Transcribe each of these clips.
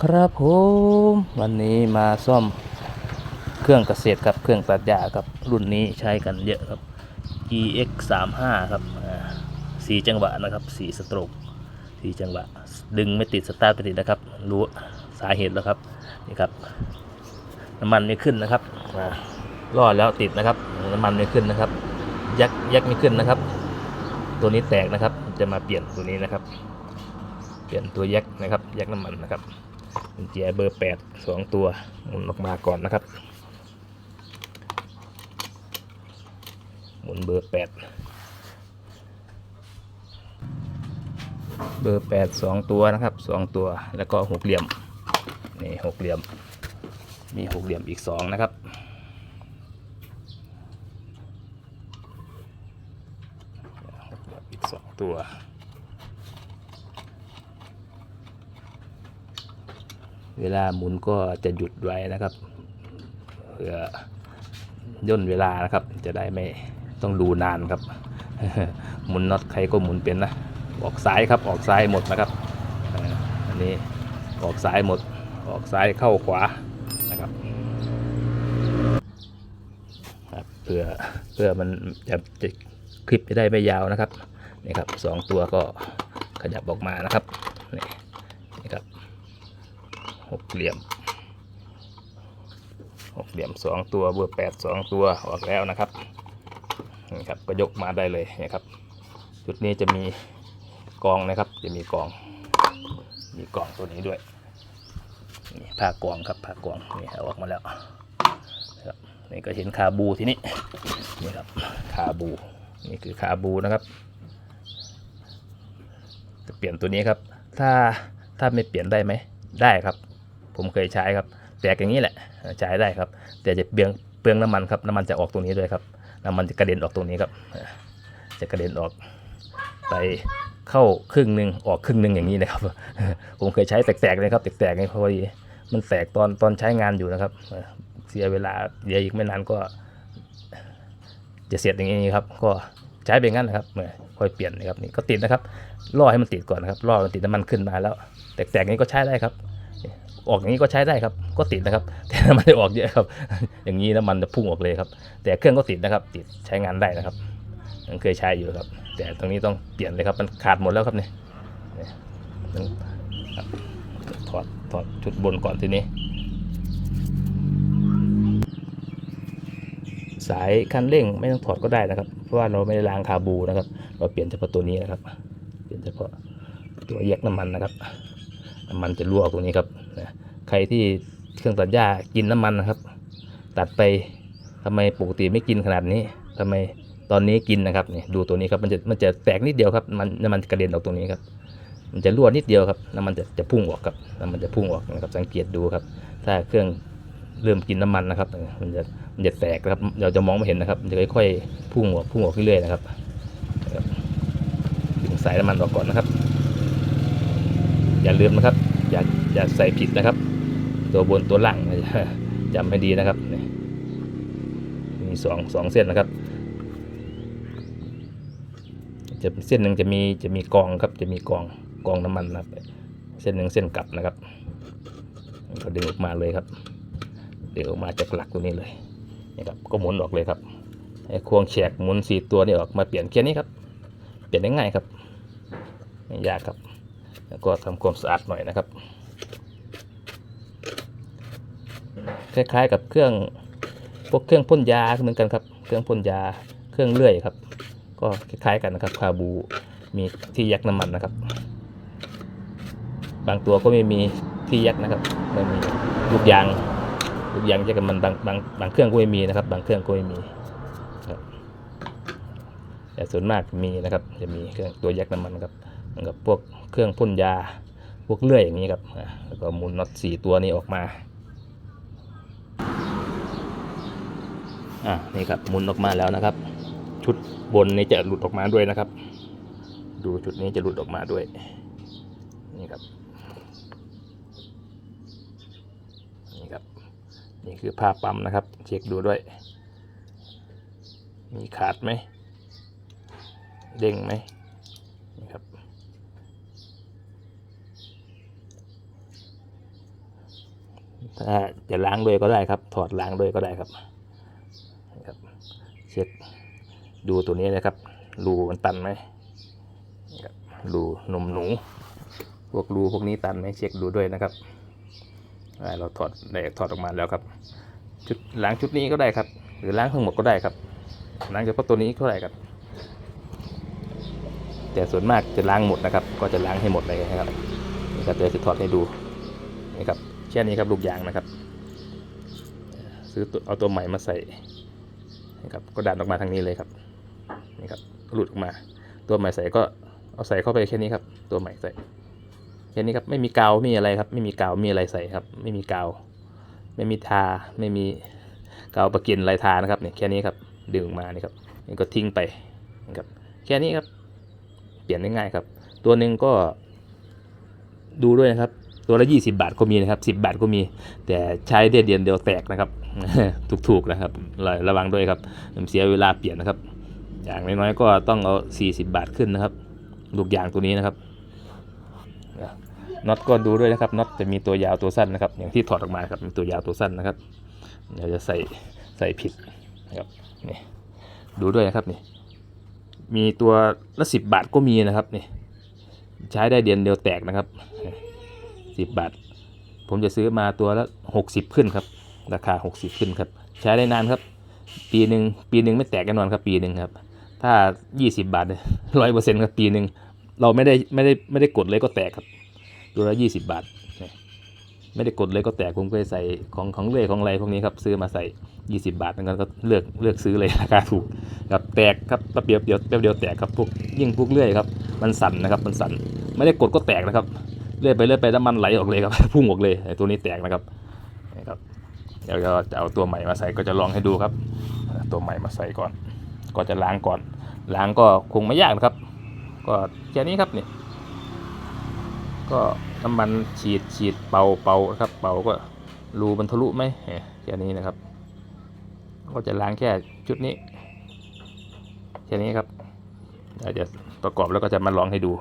ครับผมวันนี้มาซ่อมเครื่องเกษตรครับเครื่องตัดหญ้าครับรุ่นนี้ใช้กันเยอะครับ EX 3 5ครับสี่จังหวะนะครับสี่สโตรกสี่จังหวะ ดึงไม่ติดสตาร์ทไม่ติดนะครับ รู้สาเหตุแล้วครับนี่ครับน้ำมันไม่ขึ้นนะครับรอดแล้วติดนะครับน้ำมันไม่ขึ้นนะครับ ยักยักไม่ขึ้นนะครับ ตัวนี้แตกนะครับจะมาเปลี่ยนตัวนี้นะครับ เปลี่ยนตัวแยกนะครับแยกน้ำมันนะครับ กุญแจเบอร์แปดสองตัวหมุนออกมาก่อนนะครับ หมุนเบอร์แปดเบอร์แปดสองตัวนะครับสองตัวแล้วก็หกเหลี่ยมนี่หกเหลี่ยม มีหกเหลี่ยมอีกสองนะครับหกเหลี่ยมอีกสองตัว เวลาหมุนก็จะหยุดไว้นะครับเพื่อย่นเวลานะครับ จะได้ไม่ต้องดูนานครับหมุนน็อตใครก็หมุนเป็นนะออกซ้ายครับออกซ้ายหมดนะครับอันนี้ออกซ้ายหมดออกซ้ายเข้าขวานะครับครับเพื่อเพื่อมันจะจะคลิปจะได้ไม่ยาวนะครับนี่ครับสองตัวก็ขยับออกมานะครับนี่นี่ครับ หกเหลี่ยมหกเหลี่ยมสองตัวเบอร์แปดสองตัวออกแล้วนะครับนี่ครับก็ยกมาได้เลยนะครับจุดนี้จะมีกองนะครับ จะมีกอง มีกองตัวนี้ด้วยนี่ผ้ากองครับผ้ากองนี่ออกมาแล้วนะครับนี่ก็เห็นคาบูที่นี่นี่ครับคาบูนี่คือคาบูนะครับจะเปลี่ยนตัวนี้ครับ ถ้าถ้าไม่เปลี่ยนได้ไหมได้ครับ ผมเคยใช้ครับแตกอย่างนี้แหละใช้ได้ครับ แต่จะเปลืองเปลืองน้ำมันครับน้ำมันจะออกตรงนี้ด้วยครับน้ำมันจะกระเด็นออกตรงนี้ครับ จะกระเด็นออกไปเข้าครึ่งหนึ่งออกครึ่งหนึ่งอย่างนี้นะครับ ผมเคยใช้แตกๆเลยครับแตกๆนี่พอดีมันแตกตอนตอนใช้งานอยู่นะครับ เสียเวลาเดี๋ยวอีกไม่นานก็ จะเสียดอย่างนี้ครับ ก็ใช้ไปงั้นนะครับค่อยเปลี่ยนนะครับนี่ก็ติดนะครับล่อให้มันติดก่อนนะครับล่อมันติดน้ำมันขึ้นมาแล้ว แตกๆอย่างนี้ก็ใช้ได้ครับ ออกอย่างนี้ก็ใช้ได้ครับ ก็ติดนะครับ แต่น้ำมันจะออกเยอะครับ อย่างนี้น้ำมันจะพุ่งออกเลยครับ แต่เครื่องก็ติดนะครับ ติดใช้งานได้นะครับยังเคยใช้อยู่ครับ แต่ตรงนี้ต้องเปลี่ยนเลยครับ มันขาดหมดแล้วครับเนี่ยถอดถอดชุดบนก่อนทีนี้ สายคันเร่งไม่ต้องถอดก็ได้นะครับ เพราะว่าเราไม่ได้ล้างคาบูนะครับ เราเปลี่ยนเฉพาะตัวนี้นะครับ เปลี่ยนเฉพาะตัวแยกน้ำมันนะครับ น้ำมันจะรั่วออกตรงนี้ครับนะใครที่เครื่องตัดหญ้ากินน้ำมันนะครับ ตัดไปทำไมปกติไม่กินขนาดนี้ทำไมตอนนี้กินนะครับนี่ดูตัวนี้ครับมันจะมันจะแตกนิดเดียวครับมันน้ำมันกระเด็นออกตรงนี้ครับ มันจะรั่วนิดเดียวครับน้ำมันจะจะพุ่งออกครับน้ำมันจะพุ่งออกนะครับสังเกตดูครับ ถ้าเครื่องเริ่มกินน้ำมันนะครับ มันจะมันจะแตกครับเราจะมองไม่เห็นนะครับมันจะค่อยๆพุ่งออกพุ่งออกเรื่อยๆนะครับนะครับดึงสายน้ำมันออกก่อนนะครับ อย่าลืมนะครับ อย่าอย่าใส่ผิดนะครับ ตัวบนตัวล่างจำให้ดีนะครับนี่มีสองสองเส้นนะครับ จะเส้นหนึ่งจะมีจะมีกองครับ จะมีกองกองน้ำมันนะครับ เส้นหนึ่งเส้นกลับนะครับก็ดึงออกมาเลยครับเดึงออกมาจากหลักตัวนี้เลยนี่ครับก็หมุนออกเลยครับไอ้ควงแฉกหมุนสี่ตัวนี่ออกมาเปลี่ยนแค่นี้ครับ เปลี่ยนได้ง่ายครับไม่ยากครับ แล้วก็ทำความสะอาดหน่อยนะครับ คล้ายๆกับเครื่องพวกเครื่องพ่นยาเหมือนกันครับเครื่องพ่นยาเครื่องเลื่อยครับ ก็คล้ายๆกันนะครับคาบูมีที่ยักน้ำมันนะครับ บางตัวก็ไม่มีที่ยักนะครับไม่มีลูกยางลูกยางจะกับมันบางบางบางเครื่องก็ไม่มีนะครับ บางเครื่องก็ไม่มีครับแต่ส่วนมากมีนะครับ จะมีเครื่องตัวยักน้ำมันครับ กับพวกเครื่องพ่นยา พวกเลื่อยอย่างนี้ครับ แล้วก็หมุนน็อตสี่ตัวนี้ออกมา อะนี่ครับหมุนออกมาแล้วนะครับ ชุดบนนี้จะหลุดออกมาด้วยนะครับ ดูชุดนี้จะหลุดออกมาด้วย นี่ครับ นี่ครับ นี่คือผ้าปั๊มนะครับ เช็คดูด้วย มีขาดไหม เด้งไหมนี่ครับ ถ้าจะล้างด้วยก็ได้ครับ ถอดล้างด้วยก็ได้ครับครับ เช็คดูตัวนี้นะครับ รูมันตันไหมครับรูนมหนู พวกรูพวกนี้ตันไหมเช็คดูด้วยนะครับ เราถอดได้ถอดออกมาแล้วครับชุดล้างชุดนี้ก็ได้ครับ หรือล้างทั้งหมดก็ได้ครับล้างเฉพาะตัวนี้ก็ได้ครับ แต่ส่วนมากจะล้างหมดนะครับ ก็จะล้างให้หมดเลยนะครับนี่ครับเดี๋ยวจะถอดให้ดูนี่ครับ แค่นี้ครับลูกยางนะครับ ซื้อตัวเอาตัวใหม่มาใส่นะครับก็ดันออกมาทางนี้เลยครับนี่ครับหลุดออกมา ตัวใหม่ใส่ก็เอาใส่เข้าไปแค่นี้ครับ ตัวใหม่ใส่แค่นี้ครับไม่มีกาวไม่มีอะไรครับ ไม่มีกาวไม่มีอะไรใส่ครับ ไม่มีกาว ไม่มีทาไม่มีกาวประกินอะไรทานะครับเนี่ยแค่นี้ครับดึงออกมานี่ครับนี่ก็ทิ้งไปนะครับแค่นี้ครับ เปลี่ยนได้ง่ายครับ ตัวหนึ่งก็ดูด้วยนะครับ ตัวละ 20 บาทก็มีนะครับ 10 บาทก็มี แต่ใช้ได้เดือนเดียวแตกนะครับ ถูกๆนะครับระระวังด้วยครับเสียเวลาเปลี่ยนนะครับ อย่างน้อยๆก็ต้องเอา 40 บาทขึ้นนะครับลูกยางตัวนี้นะครับน็อตก็ดูด้วยนะครับน็อตจะมีตัวยาวตัวสั้นนะครับ อย่างที่ถอดออกมาครับมีตัวยาวตัวสั้นนะครับเดี๋ยวจะใส่ใส่ผิดนะครับนี่ดูด้วยนะครับนี่มีตัวละสิบบาทก็มีนะครับนี่ใช้ได้เดือนเดียวแตกนะครับ สิบบาท ผมจะซื้อมาตัวละหกสิบขึ้นครับ ราคาหกสิบขึ้นครับ ใช้ได้นานครับ ปีหนึ่งปีหนึ่งไม่แตกแน่นอนครับปีหนึ่งครับ ถ้ายี่สิบบาทร้อยเปอร์เซ็นต์ครับปีหนึ่งเราไม่ได้ไม่ได้ไม่ได้กดเลยก็แตกครับ ตัวละยี่สิบบาทไม่ได้กดเลยก็แตกผมเคยใส่ของของเล่ของอะไรพวกนี้ครับซื้อมาใส่ยี่สิบาทนั้นก็เลือกเลือกซื้อเลยราคาถูกครับแตกครับแป๊บเดียวเดียวแป๊บเดียวแตกครับพวกยิ่งพวกเลื่อยครับมันสั่นนะครับมันสั่นไม่ได้กดก็แตกนะครับ เลื่อยไปเลื่อยไปน้ำมันไหลออกเลยครับพุ่งออกเลยไอ้ตัวนี้แตกนะครับนี่ครับเดี๋ยวจะเอาตัวใหม่มาใส่ก็จะลองให้ดูครับ ตัวใหม่มาใส่ก่อน ก็จะล้างก่อน ล้างก็คงไม่ยากนะครับ ก็แค่นี้ครับนี่ก็น้ำมันฉีดฉีดเป่าเป่าครับ เป่าก็รูมันทะลุไหมแค่นี้นะครับ ก็จะล้างแค่ชุดนี้แค่นี้ครับเดี๋ยวจะประกอบแล้วก็จะมาลองให้ดู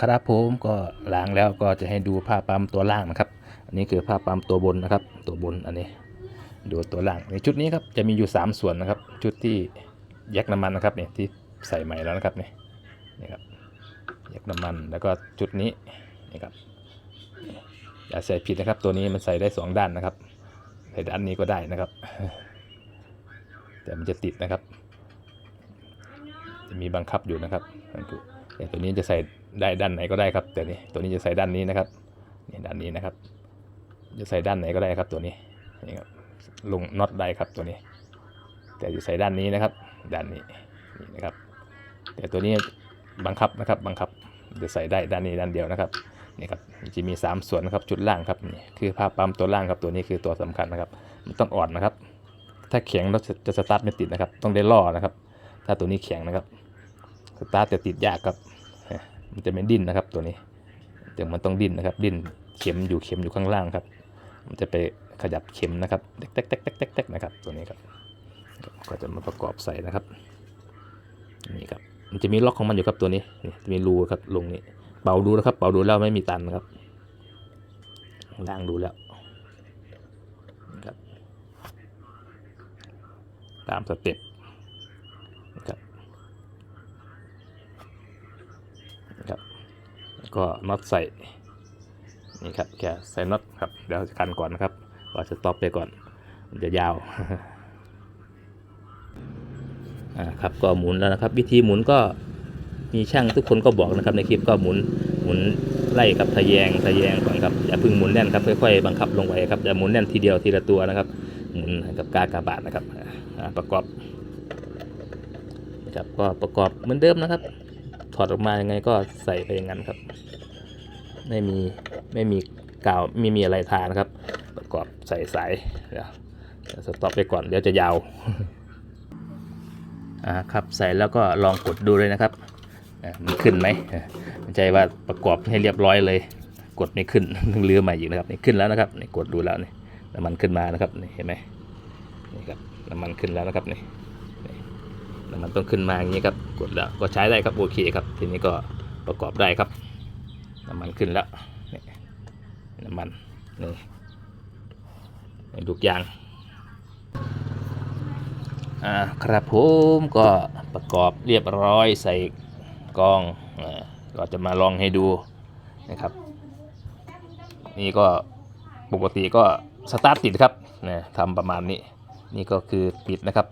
ครับผมก็ล้างแล้วก็จะให้ดูผ้าปั๊มตัวล่างนะครับ อันนี้คือผ้าปั๊มตัวบนนะครับ ตัวบนอันนี้ ดูตัวล่างในชุดนี้ครับจะมีอยู่ 3 ส่วนนะครับ ชุดที่แยกน้ำมันนะครับเนี่ยที่ใส่ใหม่แล้วนะครับเนี่ยนี่ครับแยกน้ำมันแล้วก็ชุดนี้นี่ครับอย่าใส่ผิดนะครับ ตัวนี้มันใส่ได้ 2 ด้านนะครับใส่ด้านนี้ก็ได้นะครับ แต่มันจะติดนะครับ จะมีบังคับอยู่นะครับนั่นคือ แต่ตัวนี้จะใส่ได้ด้านไหนก็ได้ครับ แต่นี่ตัวนี้จะใส่ด้านนี้นะครับนี่ด้านนี้นะครับ จะใส่ด้านไหนก็ได้ครับตัวนี้นี่ครับลงน็อตได้ครับตัวนี้ แต่จะใส่ด้านนี้นะครับ ด้านนี้นี่นะครับ แต่ตัวนี้บังคับนะครับบังคับจะใส่ได้ด้านนี้ด้านเดียวนะครับนี่ครับจะมี 3 ส่วนนะครับจุดล่างครับนี่คือผ้าปั๊มตัวล่างครับตัวนี้คือตัวสำคัญนะครับ มันต้องอ่อนนะครับ ถ้าแข็งแล้วจะสตาร์ทไม่ติดนะครับ ต้องได้ล่อนะครับ ถ้าตัวนี้แข็งนะครับสตาร์ทจะติดยากครับ มันจะไม่ดิ้นนะครับตัวนี้แต่มันต้องดิ้นนะครับ ดิ้นเข็มอยู่เข็มอยู่ข้างล่างครับ มันจะไปขยับเข็มนะครับเต๊กเต๊กเต๊กเต๊กเต๊กนะครับตัวนี้ครับ ก็จะมาประกอบใส่นะครับนี่ครับมันจะมีล็อกของมันอยู่ครับตัวนี้นี่จะมีรูครับลงนี้เป่าดูนะครับ เป่าดูแล้วไม่มีตันครับล้างดูแล้วครับ ตามสเต็ปนะครับนะครับแล้ว ก็น็อตใส่นี่ครับแค่ใส่น็อตครับเดี๋ยวจะกันก่อนนะครับก็จะต็อปไปก่อนมันจะยาวอ่าครับก็หมุนแล้วนะครับ วิธีหมุนก็มีช่างทุกคนก็บอกนะครับในคลิปก็หมุนหมุนไล่กับทะแยงทะแยงก่อนครับอย่าเพึ่งหมุนแน่นครับค่อยๆบังคับลงไปครับอย่าหมุนแน่นทีเดียวทีละตัวนะครับหมุนกับกากระบาทนะครับอ่าประกอบนะครับก็ประกอบเหมือนเดิมนะครับ อดออกมายังไงก็ใส่ไปอย่างนั้นครับ ไม่มีไม่มีกาวไม่มีอะไรทานะครับ ประกอบใส่สายเดี๋ยวสต็อปไปก่อนเดี๋ยวจะยาวอ่าครับใส่แล้วก็ลองกดดูเลยนะครับอ่ามันขึ้นไหมไม่ใช่ว่าประกอบให้เรียบร้อยเลย กดไม่ขึ้นต้องเลือใหม่อีกนะครับนี่ขึ้นแล้วนะครับนี่กดดูแล้วนี่น้ำมันขึ้นมานะครับนี่เห็นไหมนี่ครับน้ำมันขึ้นแล้วนะครับนี่ น้ำมันต้องขึ้นมาอย่างนี้ครับกดแล้วก็ใช้ได้ครับโอเคครับ ทีนี้ก็ประกอบได้ครับ น้ำมันขึ้นแล้วนี่น้ำมันนี่นี่ลูกยางอ่าครับผมก็ประกอบเรียบร้อยใส่กล้องก็จะมาลองให้ดูนะครับนี่ก็ปกติก็สตาร์ทติดครับนะทำประมาณนี้นี่ก็คือปิดนะครับ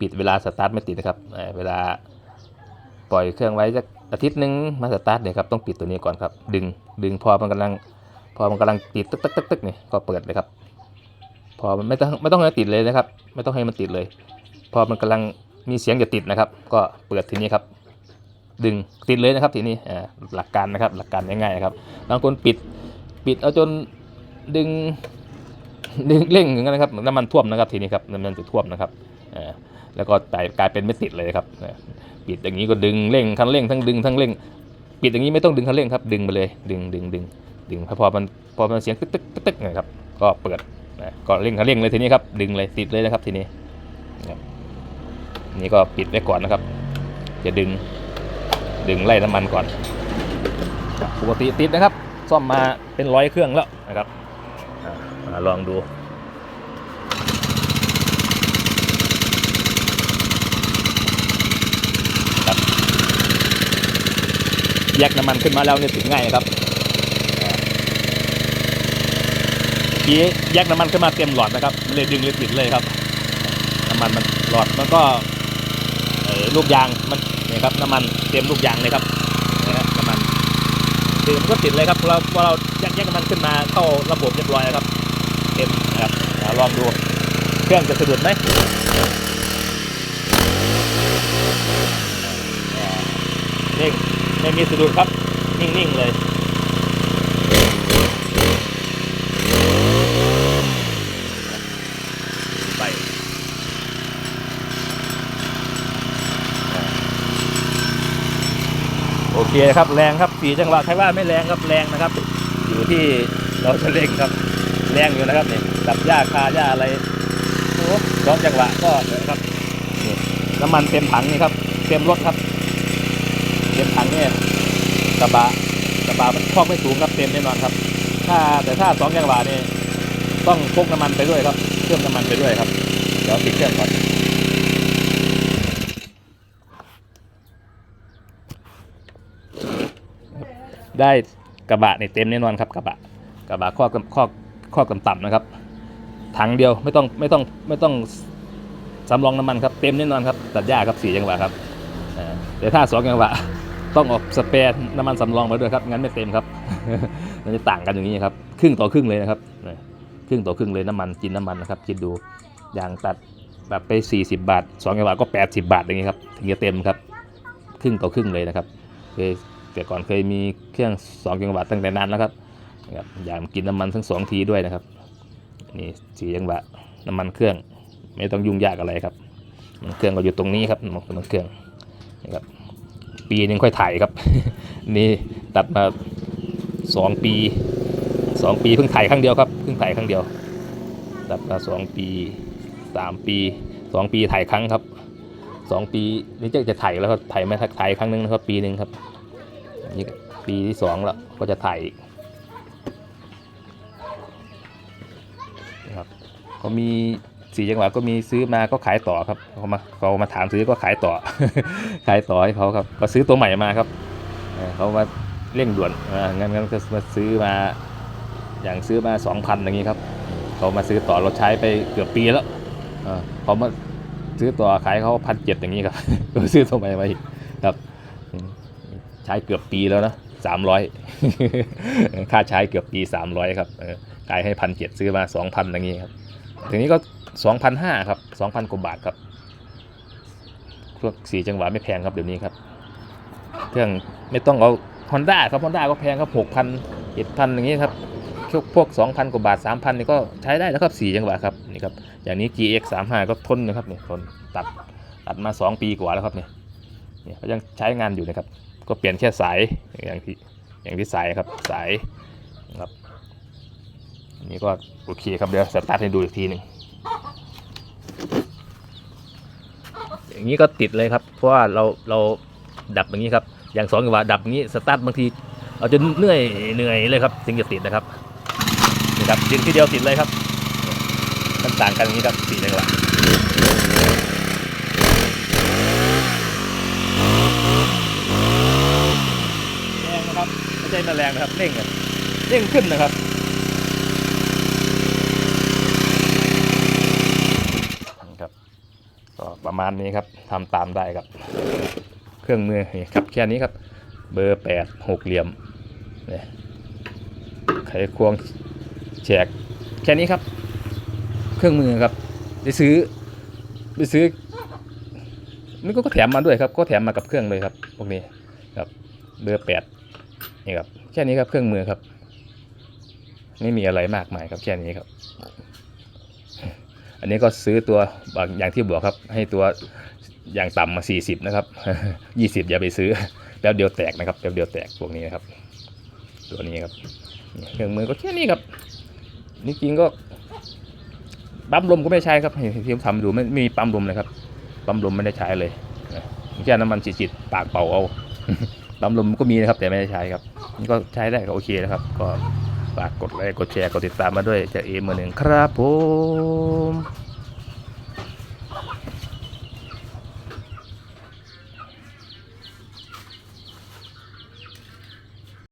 ปิดเวลาสตาร์ทไม่ติดนะครับเวลาปล่อยเครื่องไว้สักอาทิตย์หนึ่งมาสตาร์ทเนี่ยครับต้องปิดตัวนี้ก่อนครับ ดึงดึงพอมันกำลัง พอมันกำลังติดตึกตึกตึกตึกนี่ก็เปิดเลยครับ พอมันไม่ต้องไม่ต้องให้มันติดเลยนะครับ ไม่ต้องให้มันติดเลย พอมันกำลังมีเสียงจะติดนะครับ ก็เปิดทีนี้ครับ ดึงติดเลยนะครับทีนี้หลักการนะครับ หลักการง่ายๆนะครับบางคนปิดปิดเอาจนดึงดึงเร่งอย่างนั้นนะครับน้ำมันท่วมนะครับทีนี้ครับน้ำมันจะท่วมนะครับ แล้วก็กลายกลายเป็นไม่ติดเลยครับปิดอย่างนี้ก็ดึงเร่งคันเร่งทั้งดึงทั้งเร่งปิดอย่างนี้ไม่ต้องดึงคันเร่งครับดึงไปเลยดึงดึงดึงดึงพอพอมันพอมันเสียงตึ๊กตึ๊กตึ๊กนะครับก็เปิดก็เร่งคันเร่งเลยทีนี้ครับดึงเลยติดเลยนะครับทีนี้นี่ก็ปิดไว้ก่อนนะครับ จะดึงดึงไล่น้ำมันก่อนปกติติดนะครับ ซ่อมมาเป็นร้อยเครื่องแล้วนะครับมาลองดู ครับ แยกน้ำมันขึ้นมาแล้วเนี่ยติดง่ายนะครับอ่าเมื่อกี้แยกน้ำมันขึ้นมาเต็มหลอดนะครับมันเลยดึงเลยติดเลยครับ น้ำมันมันหลอดมันก็เออลูกยางมันเนี่ยครับน้ำมันเต็มลูกยางเลยครับนี่ยนะน้ำมันคือมันก็ติดเลยครับเราพอเราแยกแยกน้ำมันขึ้นมาเข้าระบบเรียบร้อยแล้วครับ เต็มนะครับลองดูเครื่องจะสะดุดไหมอ่านิ่ง ไม่มีสะดุดครับ นิ่ง ๆ เลยไปโอเคครับแรงครับสีจังหวะใครว่าไม่แรงครับแรงนะครับ อยู่ที่เราจะเร่งครับ แรงอยู่นะครับเนี่ยดับหญ้าคาหญ้าอะไรโอ้สองจังหวะก็นะครับน้ำมันเต็มถังนี่ครับ เต็มรถครับ ต็มถังเนี่ยกระบะกระบะมันคอกไม่สูงครับเต็มแน่นอนครับ ถ้าแต่ถ้าสองจังหวะนี่ยต้องพกน้ำมันไปด้วยครับเครื่องน้ำมันไปด้วยครับเดี๋ยวปิดเครื่องก่อนได้กระบะนี่เต็มแน่นอนครับกระบะกระบะข้อข้อข้อกต่ำๆนะครับถังเดียวไม่ต้องไม่ต้องไม่ต้องสำรองน้ำมันครับเต็มแน่นอนครับตัดหญ้าครับสี่จังหวะครับแต่ถ้าสองจังหวะ ต้องออกสเปรย์น้ำมันสำรองมาด้วยครับงั้นไม่เต็มครับมันจะต่างกันอย่างนี้ครับครึ่งต่อครึ่งเลยนะครับครึ่งต่อครึ่งเลยน้ำมันกินน้ำมันนะครับคิดดูอย่างตัดแบบไป 40 บาทสองจังหวะก็ 80 บาทอย่างนี้ครับถึงจะเต็มครับครึ่งต่อครึ่งเลยนะครับเคยแต่ก่อนเคยมีเครื่องสองจังหวะตั้งแต่นานแล้วครับอย่ากินน้ำมันทั้งสองทีด้วยนะครับนี่สีจังหวะน้ำมันเครื่องไม่ต้องยุ่งยากอะไรครับน้ำมันเครื่องก็อยู่ตรงนี้ครับน้ำมันเครื่องนะครับ ปีหนึงค่อยถ่ายครับ นี่ตัดมาสองปีสองปีเพิ่งถ่ายครั้งเดียวครับเพิ่งถ่ายครั้งเดียว ตัดมาสองปีสามปีสองปีถ่ายครั้งครับสองปีนี่จะจะถ่ายแล้วครับถ่ายไม่ถ่ายครั้งหนึงนะครับปีหนึ่งครับนี่ปีที่สองแล้วก็จะถ่ายอีกนะครับเขามี สีจังหวะก็มีซื้อมาก็ขายต่อครับเขามาเขามาถามซื้อก็ขายต่อ ขายต่อให้เขาครับ ก็ซื้อตัวใหม่มาครับเขามาเร่งด่วนอ่างั้นงั้นก็มาซื้อมาอย่างซื้อมาสองพันอย่างนี้ครับเขามาซื้อต่อเราใช้ไปเกือบปีแล้วเขามาซื้อต่อขายเขาพันเจ็ดอย่างนี้ครับก็ซื้อตัวใหม่มาอีกครับ ใช้เกือบปีแล้วนะสามร้อยค่าใช้เกือบปีสามร้อยครับขายให้พันเจ็ดซื้อมาสองพันอย่างนี้ครับทีนี้ก็ สองพันห้าครับสองพันกว่าบาทครับพวกสี่จังหวะไม่แพงครับเดี๋ยวนี้ครับ เครื่องไม่ต้องเอาฮอนด้าครับฮอนด้าก็แพงครับหกพันเจ็ดพันอย่างนี้ครับพวกพวกสองพันกว่าบาทสามพันนี่ก็ใช้ได้แล้วครับสี่จังหวะครับนี่ครับอย่างนี้ GX 3 5ก็ทนนะครับเนี่ยทนตัดตัดมาสองปีกว่าแล้วครับเนี่ยเนี่ยก็ยังใช้งานอยู่นะครับ ก็เปลี่ยนแค่สายอย่างที่อย่างที่สายครับสายครับนนี้ก็โอเคครับเดี๋ยวสตาร์ทให้ดูอีกทีหนึ่ง อย่างนี้ก็ติดเลยครับ เพราะว่าเราเราดับอย่างนี้ครับ อย่างสองจังหวะดับอย่างนี้สตาร์ทบางทีเราจะเหนื่อยเหนื่อยเลยครับถึงจะติดนะครับจับดึงทีเดียวติดเลยครับมันต่างกันอย่างนี้ครับสี่จังหวะแรงนะครับไม่ใช่มาแรงนะครับเร่งเร่งขึ้นนะครับนี่ครับก็ประ มาณนี้ครับทำตามได้ครับ เครื่องมือนี่ครับแค่นี้ครับ เบอร์แปดหกเหลี่ยมเนี่ยไขควงแฉกแค่นี้ครับ เครื่องมือครับไปซื้อไปซื้อนี่ก็แถมมาด้วยครับ ก็แถมมากับเครื่องเลยครับพวกนี้ครับเบอร์แปดนี่ครับแค่นี้ครับเครื่องมือครับ ไม่มีอะไรมากมายครับแค่นี้ครับ อันนี้ก็ซื้อตัวอย่างที่บอกครับ ให้ตัวอย่างต่ำมา 40 นะครับ 20 อย่าไปซื้อแป๊บเดียวแตกนะครับแป๊บเดียวแตกพวกนี้นะครับ ตัวนี้ครับเครื่องมือก็แค่นี้ครับนี่จริงก็ปั๊มลมก็ไม่ใช้ครับที่ผมทำดูไม่ไม่มีปั๊มลมเลยครับปั๊มลมไม่ได้ใช้เลยแค่น้ำมันจิตๆปากเป่าเอาปั๊มลมก็มีนะครับแต่ไม่ได้ใช้ครับนี่ก็ใช้ได้ก็โอเคนะครับ ก็ ฝากกดไลค์กดแชร์กดติดตามมาด้วยจากเอมือหนึ่งครับผม